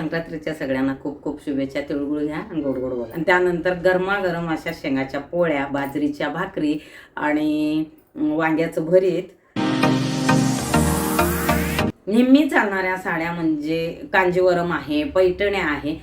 संक्रांतीच्या सगळ्यांना खूप खूप शुभेच्छा तिळगुळ घ्या आणि गोड गोड बोला. आणि त्यानंतर गरमागरम अशा शेंगाच्या पोळ्या बाजरीच्या भाकरी आणि वांग्याचं भरीत. नेहमी चालणाऱ्या साड्या म्हणजे कांजीवरम आहे पैठण्या आहे.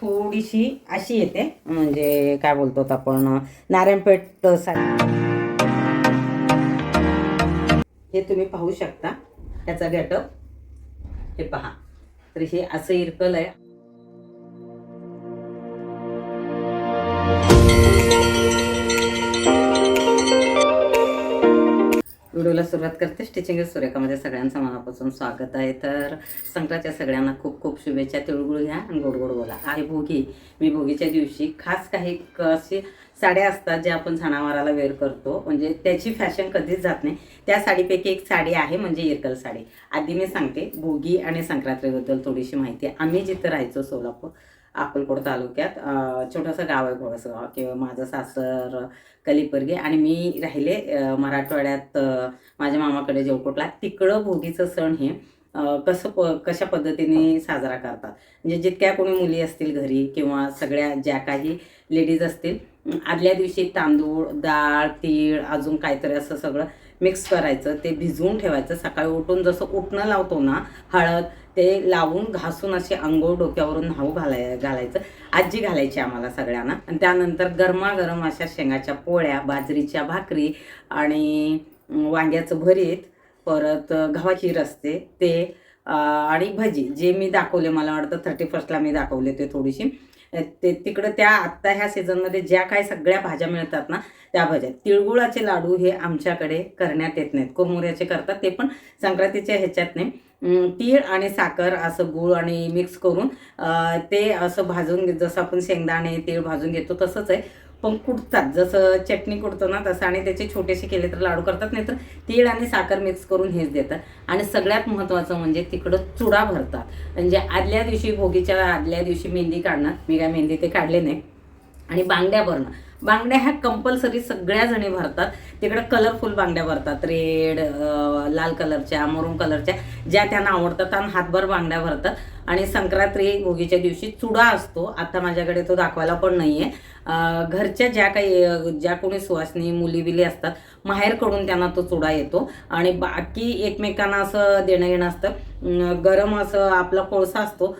थोडीशी अशी येते म्हणजे काय बोलतो आपण नारायणपेठ साडी. हे तुम्ही पाहू शकता त्याचा गेटअप हे पहा. तर हे असं इरकल आहे. व्हिडिओला सुरुवात करते. स्टिचिंग सुरेखामध्ये सगळ्यांचं मनापासून स्वागत आहे. तर संक्रांतच्या सगळ्यांना खूप खूप शुभेच्छा. तिळगुळ घ्या आणि गोड गोड बोला. आहे भोगी. मी भोगीच्या दिवशी खास काही क- अशी साड्या असतात ज्या आपण सणावाराला वेअर करतो. म्हणजे त्याची फॅशन कधीच जात नाही. त्या साडीपैकी एक साडी आहे म्हणजे इरकल साडी. आधी मी सांगते भोगी आणि संक्रांतीबद्दल थोडीशी माहिती. आहे आम्ही जिथं राहायचो सोलापूर अक्कलकोट तालुक्यात छोटंसं गाव आहे थोडंसं गाव किंवा माझं सासर कलिपर्गे आणि मी राहिले मराठवाड्यात माझ्या मामाकडे जेवकोटला. तिकडं भोगीचं सण हे कसं प कशा पद्धतीने साजरा करतात. म्हणजे जितक्या कोणी मुली असतील घरी किंवा सगळ्या ज्या काही लेडीज असतील आदल्या दिवशी तांदूळ डाळ तीळ अजून काहीतरी असं सगळं मिक्स करायचं. ते भिजवून ठेवायचं. सकाळी उठून जसं उठणं लावतो ना हळद ते लावून घासून असे अंघोळ डोक्यावरून न्हाऊ घालाय घालायचं. आजी घालायची आम्हाला सगळ्यांना. आणि त्यानंतर गरमागरम अशा शेंगाच्या पोळ्या बाजरीच्या भाकरी आणि वांग्याचं भरीत परत गव्हाची रस्ते ते आणि भजी. जे मी दाखवले मला वाटतं थर्टी फर्स्टला मी दाखवले ते थोडीशी. ते तिकडं त्या आत्ता ह्या सीझनमध्ये ज्या काही सगळ्या भाज्या मिळतात ना त्या भाज्या तिळगुळाचे लाडू हे आमच्याकडे करण्यात येत नाहीत. कुरमुऱ्याचे करतात ते पण संक्रांतीच्या ह्याच्यात नाही. तीळ आणि साखर असं गूळ आणि मिक्स करून ते असं भाजून जसं आपण शेंगदाणे तीळ भाजून घेतो तसंच आहे. पण कुटतात. जसं चटणी कुटतो ना तसं आणि त्याचे छोटेसे केले तर लाडू करतात नाही तर तीळ आणि साखर मिक्स करून हेच देतात. आणि सगळ्यात महत्त्वाचं म्हणजे तिकडं चुडा भरतात. म्हणजे आदल्या दिवशी भोगीच्या आदल्या दिवशी मेहंदी काढणार. मी काय मेहंदी ते काढले नाही. आणि बांगड्या भरणं. बांगड्या ह्या कंपल्सरी सगळ्या जणी भरतात. तिकडे कलरफुल बांगड्या भरतात. रेड लाल कलरच्या मरून कलरच्या ज्या त्यांना आवडतात आणि हातभर बांगड्या भरतात. आणि संक्रांती भोगीच्या दिवशी चुडा असतो. आता माझ्याकडे तो दाखवायला पण नाही आहे घरच्या ज्या काही ज्या कोणी सुवासनी मुली बिली असतात माहेरकडून त्यांना तो चुडा येतो. आणि बाकी एकमेकांना असं देणं घेणं असतं गरम असं आपला कोळसा असतो.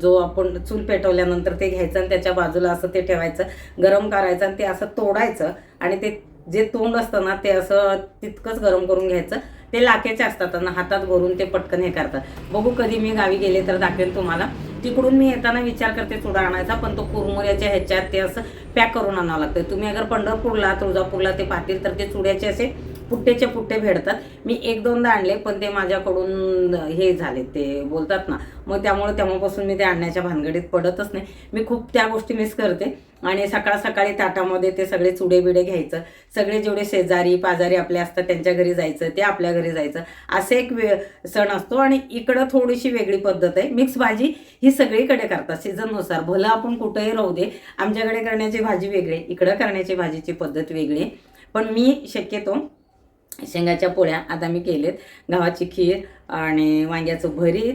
जो आपण चूल पेटवल्यानंतर ते घ्यायचं आणि त्याच्या बाजूला असं ते ठेवायचं गरम करायचं आणि ते असं तोडायचं आणि ते जे तोंड असतं ना ते असं तितकंच गरम करून घ्यायचं. ते लाकेचे असतात आणि हातात भरून ते पटकन हे करतात. बघू कधी मी गावी गेले तर दाखवेन तुम्हाला. तिकडून मी येताना विचार करते चुडा आणायचा पण तो कुरमुऱ्याच्या ह्याच्यात ते असं पॅक करून आणावं लागतं. तुम्ही अगर पंढरपूरला तुळजापूरला ते पाहतील तर ते चुड्याचे असे पुट्टेचे पुट्टे भेटतात मी एक दोनदा आणले पण ते माझ्याकडून हे झाले ते बोलतात ना. मग त्यामुळे तेव्हापासून मी ते आणण्याच्या भानगडीत पडतच नाही. मी खूप त्या गोष्टी मिस करते. आणि सकाळ सकाळी ताटामध्ये ते सगळे चुडे बिडे घ्यायचं. सगळे जेवढे शेजारी पाजारी आपले असतात त्यांच्या घरी जायचं ते आपल्या घरी जायचं. असे एक वे सण असतो. आणि इकडं थोडीशी वेगळी पद्धत आहे. मिक्स भाजी ही सगळीकडे करतात सीझननुसार. भलं आपण कुठंही राहू दे आमच्याकडे करण्याची भाजी वेगळी आहे, इकडं करण्याची भाजीची पद्धत वेगळी आहे. पण मी शक्यतो शेंगाच्या पोळ्या आता मी केलेत. गव्हाची खीर आणि वांग्याचं भरीत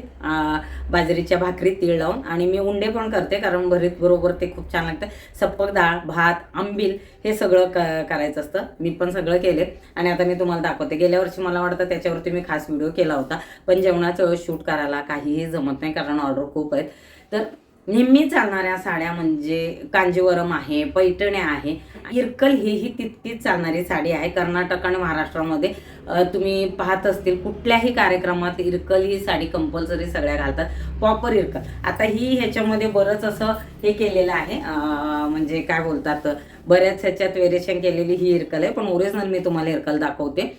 बाजरीच्या भाकरी तीळ लावून. आणि मी उंडे पण करते कारण भरीत बरोबर ते खूप छान लागतं. सप्पक डाळ भात आंबील हे सगळं क करायचं असतं. मी पण सगळं केले आणि आता मी तुम्हाला दाखवते. गेल्या वर्षी मला वाटतं त्याच्यावरती मी खास व्हिडिओ केला होता. पण जेवणाचं शूट करायला काहीही जमत नाही कारण ऑर्डर खूप आहेत. तर नेहमी चालणाऱ्या साड्या म्हणजे कांजीवरम आहे पैठण्या आहे. इरकल ही ही तितकीच चालणारी साडी आहे. कर्नाटक आणि महाराष्ट्रामध्ये तुम्ही पाहत असतील कुठल्याही कार्यक्रमात इरकल ही साडी कंपल्सरी सगळ्या घालतात. प्रॉपर इरकल. आता ही ह्याच्यामध्ये बरंच असं हे केलेलं आहे. म्हणजे काय बोलतात बऱ्याच ह्याच्यात वेरिएशन केलेली ही इरकल आहे पण ओरिजिनल मी तुम्हाला इरकल दाखवते.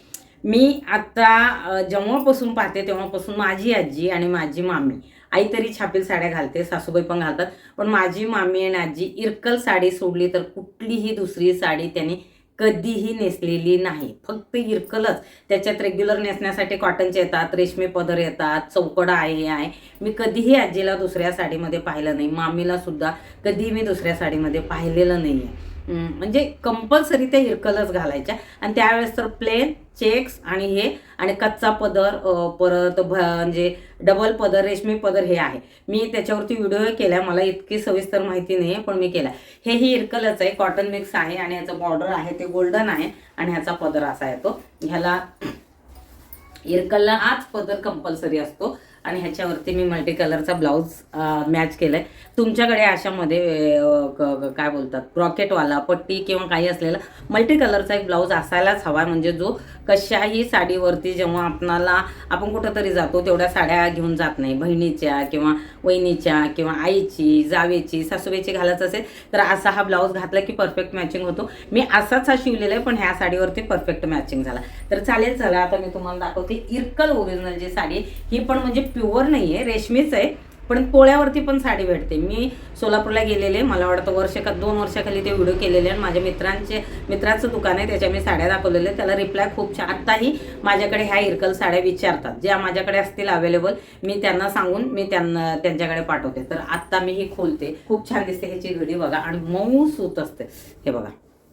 मी आता जेव्हापासून पाहते तेव्हापासून माझी आजी आणि माझी मामी आई तरी छापील साड्या घालते सासूबाई पण घालतात. पण माझी मामी आणि आजी इरकल साडी सोडली तर कुठलीही दुसरी साडी त्यांनी कधीही नेसलेली नाही. फक्त इरकलच. त्याच्यात रेग्युलर नेसण्यासाठी कॉटनचे येतात रेशमी पदर येतात चौकडा आहे हे आहे. मी कधीही आजीला दुसऱ्या साडीमध्ये पाहिलं नाही. मामीला सुद्धा कधीही मी दुसऱ्या साडीमध्ये पाहिलेलं नाही आहे म्हणजे कंपल्सरी त्या इरकलच घालायच्या. आणि त्यावेळेस तर प्लेन चेक्स आणि हे आणि कच्चा पदर परत भ म्हणजे डबल पदर रेशमी पदर हे आहे. मी त्याच्यावरती व्हिडिओ केला मला इतकी सविस्तर माहिती नाही आहे पण मी केला हे ही इरकलच आहे कॉटन मिक्स आहे आणि ह्याचं बॉर्डर आहे ते गोल्डन आहे आणि ह्याचा पदर असा येतो. ह्याला इरकलला हाच पदर कंपल्सरी असतो. आणि ह्याच्यावरती मी मल्टी कलरचा ब्लाऊज मॅच केलाय. तुमच्याकडे अशामध्ये काय बोलतात? ब्रॉकेटवाला पट्टी किंवा काही असलेला मल्टी कलरचा एक ब्लाऊज असायलाच हवा. म्हणजे जो कशाही साडीवरती जेव्हा आपणाला आपण कुठंतरी जातो तेवढ्या साड्या घेऊन जात नाही. बहिणीच्या किंवा वहिनीच्या किंवा आईची जावेची सासूबाईची घालायचं असेल तर असा हा ब्लाऊज घातला की परफेक्ट मॅचिंग होतो. मी असाच हा शिवलेला आहे पण ह्या साडीवरती परफेक्ट मॅचिंग झाला. तर चालेल चला आता मी तुम्हाला दाखवते. इरकल ओरिजिनल जी साडी ही पण म्हणजे प्युअर नाही आहे रेशमीच आहे पण पोळ्यावरती पण साडी भेटते. मी सोलापूरला गेलेले मला वाटतं वर्ष का दोन वर्षाखाली ते व्हिडिओ केलेले आणि माझ्या मित्रांचे मित्राचं दुकान आहे त्याच्या मी साड्या दाखवलेल्या. त्याला रिप्लाय खूप छान आत्ताही माझ्याकडे ह्या इरकल साड्या विचारतात ज्या माझ्याकडे असतील अवेलेबल मी त्यांना सांगून मी त्यांना त्यांच्याकडे पाठवते. तर आत्ता मी ही खोलते. खूप छान दिसते ह्याची घडी बघा आणि मऊ सूत असते. हे बघा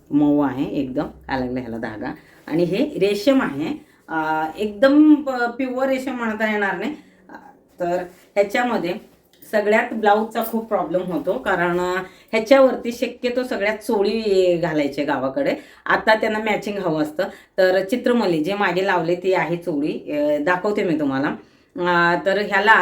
मऊ आहे एकदम काय लागलं ह्याला धागा. आणि हे रेशम आहे. एकदम प्युअर रेशम म्हणता येणार नाही. तर ह्याच्यामध्ये सगळ्यात ब्लाऊजचा खूप प्रॉब्लेम होतो. कारण ह्याच्यावरती शक्यतो सगळ्यात चोळी घालायचे गावाकडे. आता त्यांना मॅचिंग हवं असतं. तर चित्रमली जे मागे लावले ती आहे चोळी. दाखवते मी तुम्हाला. तर ह्याला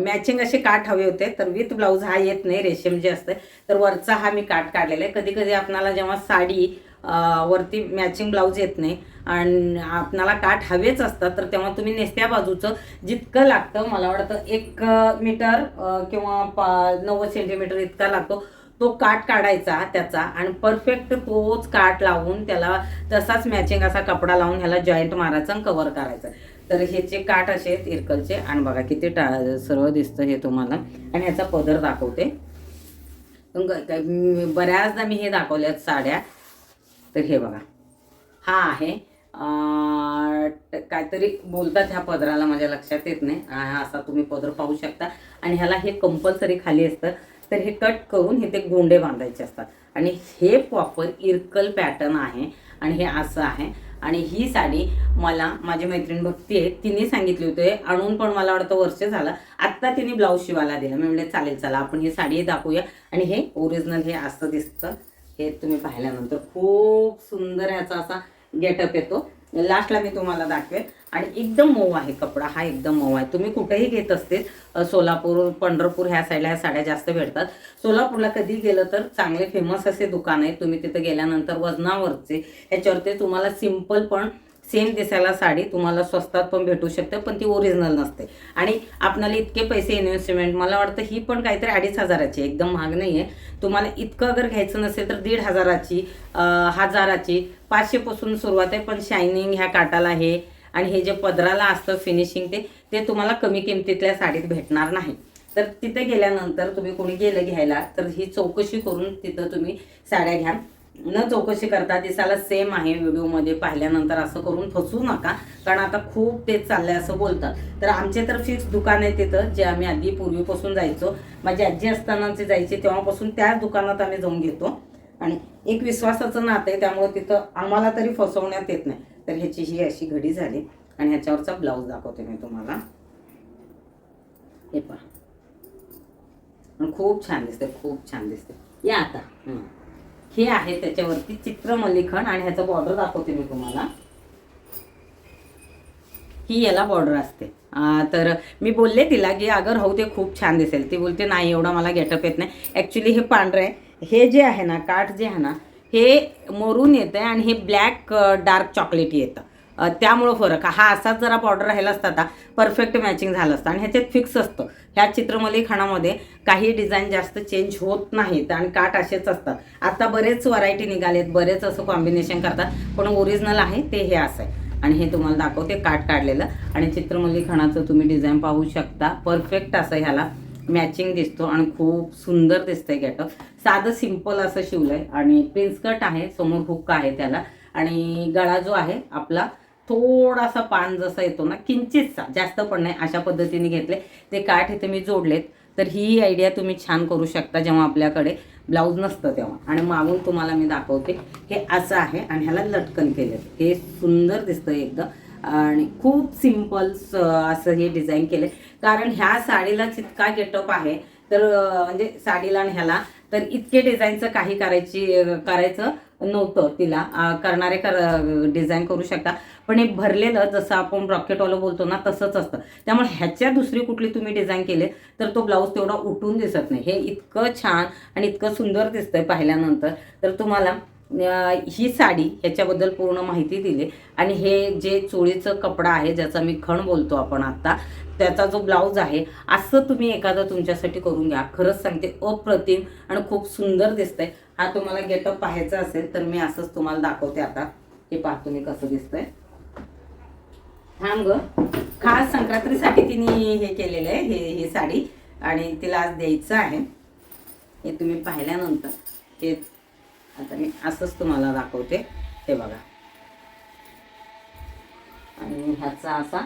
मॅचिंग असे काठ हवे होते. तर विथ ब्लाऊज हा येत नाही. रेशीम जे असते तर वरचा हा मी काठ काढलेला आहे. कधी कधी आपणाला जेव्हा साडी वरती मॅचिंग ब्लाऊज येत नाही. आणि आपणाला काठ हवेच असतात तर तेव्हा तुम्ही नेसत्या बाजूचं जितकं लागतं मला वाटतं एक मीटर किंवा पा नव्वद सेंटीमीटर इतका लागतो तो काठ काढायचा त्याचा. आणि परफेक्ट तोच काठ लावून त्याला तसाच मॅचिंग असा कपडा लावून ह्याला जॉईंट मारायचा आणि कव्हर करायचा. तर ह्याचे काठ असे आहेत इरकलचे. आणि बघा किती टा सर्व दिसतं हे तुम्हाला. आणि ह्याचा पदर दाखवते. बऱ्याचदा मी हे दाखवल्यात साड्या. तर हे बघा. हा आहे. काहीतरी बोलतात ह्या पदराला माझ्या लक्षात येत नाही. हा असा तुम्ही पदर पाहू शकता. आणि ह्याला हे कंपल्सरी खाली असतं. तर हे कट करून हे ते गोंडे बांधायचे असतात. आणि हे प्रॉपर इरकल पॅटर्न आहे. आणि हे असं आहे. आणि ही साडी मला माझी मैत्रीण भक्ती आहे तिने सांगितली होते. आणून पण मला वाटतं वर्ष झालं. आत्ता तिने ब्लाऊज शिवायला दिला. मी म्हणजे चालेल चला आपण ही साडी दाखवूया. आणि हे ओरिजिनल हे असं दिसतं. हे तुम्ही पाहिल्यानंतर खूप सुंदर ह्याचा असा गेटअप येतो. लास्टला मी तुम्हाला दाखवेन. आणि एकदम मऊ आहे कपडा. हा एकदम मऊ आहे. तुम्ही कुठेही घेत असतील सोलापूर पंढरपूर ह्या साईडला ह्या साड्या जास्त भेटतात. सोलापूरला कधी गेलं तर चांगले फेमस असे दुकान आहे तुम्ही तिथे गेल्यानंतर वजनावरचे ह्याच्यावर ते तुम्हाला सिंपल पण सेम दिसायला साडी तुम्हाला स्वस्तात पण भेटू शकते पण ती ओरिजिनल नसते. आणि आपणाला इतके पैसे इन्व्हेस्टमेंट मला वाटतं ही पण काहीतरी अडीच हजाराची एकदम महाग नाही आहे तुम्हाला इतकं अगर घ्यायचं नसेल तर दीड हजाराची हजाराची पाचशेपासून सुरुवात आहे पण शायनिंग ह्या काटाला हे आणि हे जे पदराला असतं फिनिशिंग ते ते तुम्हाला कमी किमतीतल्या साडीत भेटणार नाही. तर तिथे गेल्यानंतर तुम्ही कोणी गेलं घ्यायला तर ही चौकशी करून तिथं तुम्ही साड्या घ्या. न चौकशी करता दिसायला सेम आहे व्हिडिओमध्ये पाहिल्यानंतर असं करून फसू नका. कारण आता खूप तेच चाललंय असं बोलतात. तर आमचे तर फिक्स दुकान आहे तिथं जे आम्ही आधी पूर्वीपासून जायचो. माझी आजी असतानाचे जायचे तेव्हापासून त्याच दुकानात आम्ही जाऊन घेतो आणि एक विश्वासाचं नातं आहे त्यामुळे तिथं आम्हाला तरी फसवण्यात येत नाही. तर ह्याची ही अशी घडी झाली. आणि ह्याच्यावरचा ब्लाऊज दाखवते मी तुम्हाला. हे पहा. खूप छान दिसते खूप छान दिसते या आता. हे आहे त्याच्यावरती चित्र मल्लिखण आणि ह्याचा बॉर्डर दाखवते मी तुम्हाला. ही याला बॉर्डर असते. तर मी बोलले तिला की अगर हो ते खूप छान दिसेल. ती बोलते नाही एवढा मला गेटअप येत नाही. ॲक्च्युली हे पांढरं आहे. हे जे आहे ना काठ जे आहे ना हे मोरून येतं आणि हे ब्लॅक डार्क चॉकलेट येतं. त्यामुळं फरक. हा असाच जरा बॉर्डर राहिला असता आता परफेक्ट मॅचिंग झालं असतं. आणि ह्याच्यात फिक्स असतं. ह्या चित्रमली खाणामध्ये काही डिझाईन जास्त चेंज होत नाहीत आणि काठ असेच असतात. आता बरेच व्हरायटी निघालेत बरेच असं कॉम्बिनेशन करतात. पण ओरिजिनल आहे ते हे असं आहे. आणि हे तुम्हाला दाखवते काठ काढलेलं. आणि चित्रमल्ली खाणाचं तुम्ही डिझाईन पाहू शकता. परफेक्ट असं ह्याला मॅचिंग दिसतो आणि खूप सुंदर दिसतंय गेटअप साधं सिंपल असं शिवलं आहे आणि प्रिन्स कट आहे समोर हुक्का आहे त्याला. आणि गळा जो आहे आपला थोडासा पान जसा येतो ना किंचितसा जास्त पण नाही अशा पद्धतीने घेतले. ते काठ इथे मी जोडलेत. तर ही आयडिया तुम्ही छान करू शकता जेव्हा आपल्याकडे ब्लाऊज नसतं तेव्हा. आणि मागून तुम्हाला मी दाखवते. हे असं आहे आणि ह्याला लटकन केलं हे सुंदर दिसतं एकदम आणि खूप सिंपल असं हे डिझाईन केलं कारण ह्या साडीला जितका गेटअप आहे. तर म्हणजे साडीला आणि ह्याला तर इतके डिझाईनचं काही करायची करायचं नव्हतं तिला. करणारे कर डिझाईन करू शकता. पण हे भरलेलं जसं आपण रॉकेटवालं बोलतो ना तसंच असतं. त्यामुळे ह्याच्या दुसरी कुठली तुम्ही डिझाईन केले तर तो ब्लाऊज तेवढा उठून दिसत नाही. हे इतकं छान आणि इतकं सुंदर दिसतंय पाहिल्यानंतर. तर तुम्हाला ही साडी ह्याच्याबद्दल पूर्ण माहिती दिली. आणि हे जे चोळीचं कपडा आहे ज्याचा मी खण बोलतो आपण आत्ता त्याचा जो ब्लाऊज आहे असं तुम्ही एखादं तुमच्यासाठी करून घ्या. खरंच सांगते अप्रतिम आणि खूप सुंदर दिसतंय. हा तुम्हाला गेटअप पाहायचा असेल तर मी असंच तुम्हाला दाखवते आता. हे पाहतो तुम्ही कसं दिसतंय. थांब ग. खास संक्रांतीसाठी तिने हे केलेलं आहे हे ही साडी. आणि तिला आज द्यायचं आहे. हे तुम्ही पाहिल्यानंतर. हे आता मी असंच तुम्हाला दाखवते. हे बघा. आणि ह्याचा असा.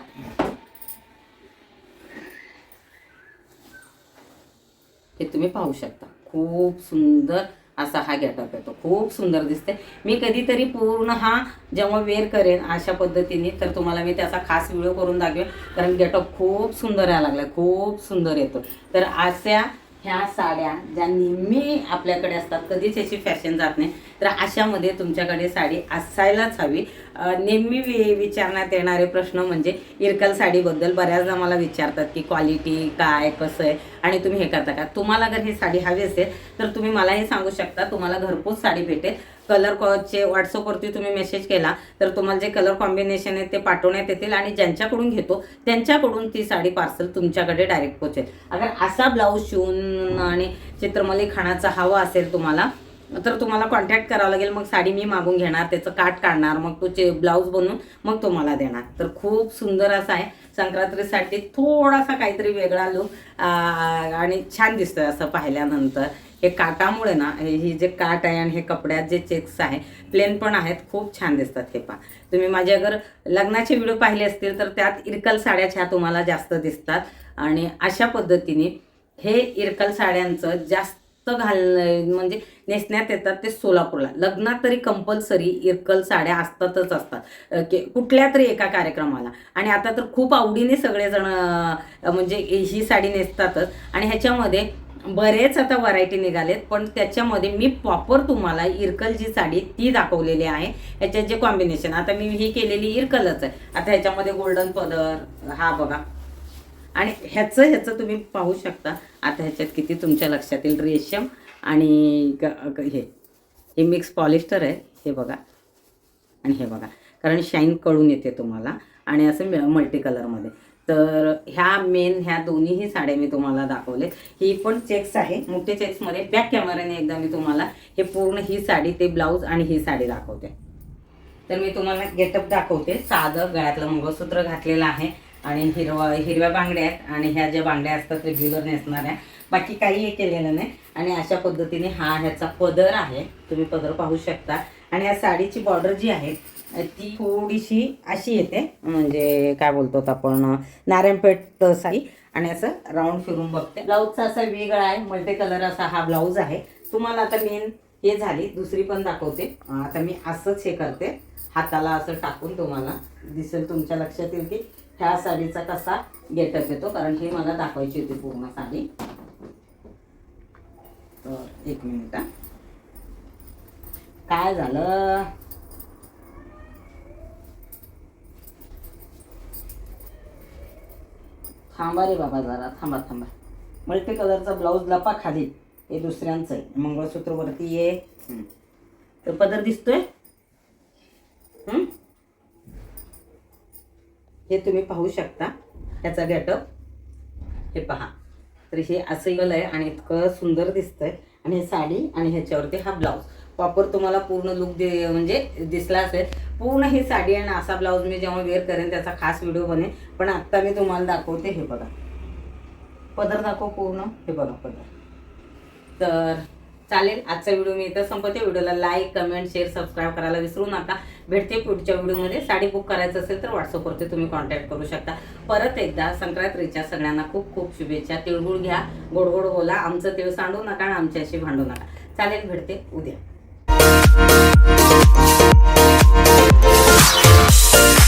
हे तुम्ही पाहू शकता. खूप सुंदर असा हा गेटअप येतो. खूप सुंदर दिसते. मी कधीतरी पूर्ण हा जेव्हा वेअर करेन अशा पद्धतीने तर तुम्हाला मी त्याचा खास व्हिडिओ करून दाखवेन. कारण गेटअप खूप सुंदर यायला लागला खूप सुंदर येतो. तर अशा ह्या साड्या ज्या नेहमी आपल्याकडे असतात कधीच याची फॅशन जात नाही. तर अशामध्ये तुमच्याकडे साडी असायलाच हवी. नेहमी वि विचारण्यात येणारे प्रश्न म्हणजे इरकल साडीबद्दल बऱ्याचदा मला विचारतात की क्वालिटी काय कसं आहे? आणि तुम्ही हे करता का? तुम्हाला जर ही साडी हवी असेल तर तुम्ही मला हे सांगू शकता. तुम्हाला घरपोच साडी भेटेल. कलरचे व्हॉट्सअपवरती तुम्ही मेसेज केला तर तुम्हाला जे कलर कॉम्बिनेशन आहे ते पाठवण्यात येतील आणि ज्यांच्याकडून घेतो त्यांच्याकडून ती साडी पार्सल तुमच्याकडे डायरेक्ट पोचेल अगर असा ब्लाऊज शिवून आणि चित्रमली खाण्याचा हवा असेल तुम्हाला तर तुम्हाला कॉन्टॅक्ट करावं लागेल. मग साडी मी मागून घेणार त्याचं काट काढणार मग तो चे ब्लाऊज बनवून मग तुम्हाला देणार. तर खूप सुंदर असा आहे. संक्रांतीसाठी थोडासा काहीतरी वेगळा लुक आणि छान दिसतोय असं पाहिल्यानंतर. हे काटामुळे ना ही जे काट आहे आणि हे कपड्यात जे चेक्स आहे प्लेन पण आहेत खूप छान दिसतात हे पा तुम्ही माझे अगर लग्नाचे व्हिडिओ पाहिले असतील तर त्यात इरकल साड्याच ह्या तुम्हाला जास्त दिसतात. आणि अशा पद्धतीने हे इरकल साड्यांचं जास्त घाल म्हणजे नेसण्यात येतात ते सोलापूरला. लग्नात तरी कंपल्सरी इरकल साड्या असतातच असतात. के- कुठल्या तरी एका कार्यक्रमाला. आणि आता तर खूप आवडीने सगळेजण म्हणजे ही साडी नेसतातच. आणि ह्याच्यामध्ये बरेच आता व्हरायटी निघालेत पण त्याच्यामध्ये मी प्रॉपर तुम्हाला इरकल जी साडी ती दाखवलेली आहे. ह्याच्यात जे कॉम्बिनेशन आता मी ही केलेली इरकलच आहे. आता ह्याच्यामध्ये गोल्डन पदर हा बघा. आणि ह्याचं ह्याचं तुम्ही पाहू शकता. आता ह्याच्यात किती तुमच्या लक्षात येईल रेशम आणि ग- हे. हे मिक्स पॉलिस्टर आहे हे बघा. आणि हे बघा. कारण शाईन कळून येते तुम्हाला. आणि असं मल्टी कलरमध्ये. तर ह्या मेन ह्या दोन्हीही साड्या मी तुम्हाला दाखवले. ही पण चेक्स आहे. मोठे चेक्समध्ये बॅक कॅमेऱ्याने एकदा मी तुम्हाला हे पूर्ण ही साडी ते ब्लाऊज आणि ही साडी दाखवते. तर मी तुम्हाला गेटअप दाखवते. साधं गळ्यातलं मंगळसूत्र घातलेलं आहे आणि हिरवा हिरव्या बांगड्या आहेत आणि ह्या ज्या बांगड्या असतात रेग्युलर नेसणाऱ्या बाकी काहीही केलेलं नाही. आणि अशा पद्धतीने हा ह्याचा पदर आहे. तुम्ही पदर पाहू शकता. आणि या साडीची बॉर्डर जी आहे ती थोडीशी अशी येते. म्हणजे काय बोलतो आपण नारायणपेठ साडी आणि असं राऊंड फिरून बघते. ब्लाऊजचा असा वेगळा आहे मल्टी कलर असा हा ब्लाऊज आहे. तुम्हाला आता मेन हे झाली दुसरी पण दाखवते. आता मी असंच हे करते. हाताला असं टाकून तुम्हाला दिसेल तुमच्या लक्षात येईल की ह्या साडीचा कसा गेटअप येतो. कारण हे मला दाखवायची होती पूर्ण साडी. तर एक मिनिट काय झालं? थांबा रे बाबा जरा थांबा थांबा. मल्टी कलरचा ब्लाऊज लपा खाली. हे दुसऱ्यांचं आहे. मंगळसूत्र वरती ये. हं. तर पदर दिसतोय? हं? हे तुम्ही पाहू शकता. ह्याचा गेटअप हे पहा. तर हे असं गेलं आहे आणि इतकं सुंदर दिसतंय. आणि हे साडी आणि ह्याच्यावरती हा ब्लाऊज. प्रॉपर तुम्हाला पूर्ण लुक दे म्हणजे दिसला असेल. पूर्ण ही साडी आणि असा ब्लाऊज मी जेव्हा वेअर करेन त्याचा खास व्हिडिओ बनेल पण आत्ता मी तुम्हाला दाखवते हे बघा. पदर दाखव पूर्ण. हे बघा पदर. तर चालेल आजचा व्हिडिओ मी इथं संपते व्हिडिओला लाईक कमेंट शेअर सबस्क्राईब करायला विसरू नका. भेटते पुढच्या व्हिडिओमध्ये साडी बुक करायचं असेल तर व्हॉट्सअपवरती तुम्ही कॉन्टॅक्ट करू शकता. परत एकदा संक्रांतीच्या सगळ्यांना खूप खूप शुभेच्छा. तिळगुळ घ्या गोड गोड बोला. आमचं तिळ सांडू नका आणि आमच्याशी भांडू नका. चालेल भेटते उद्या.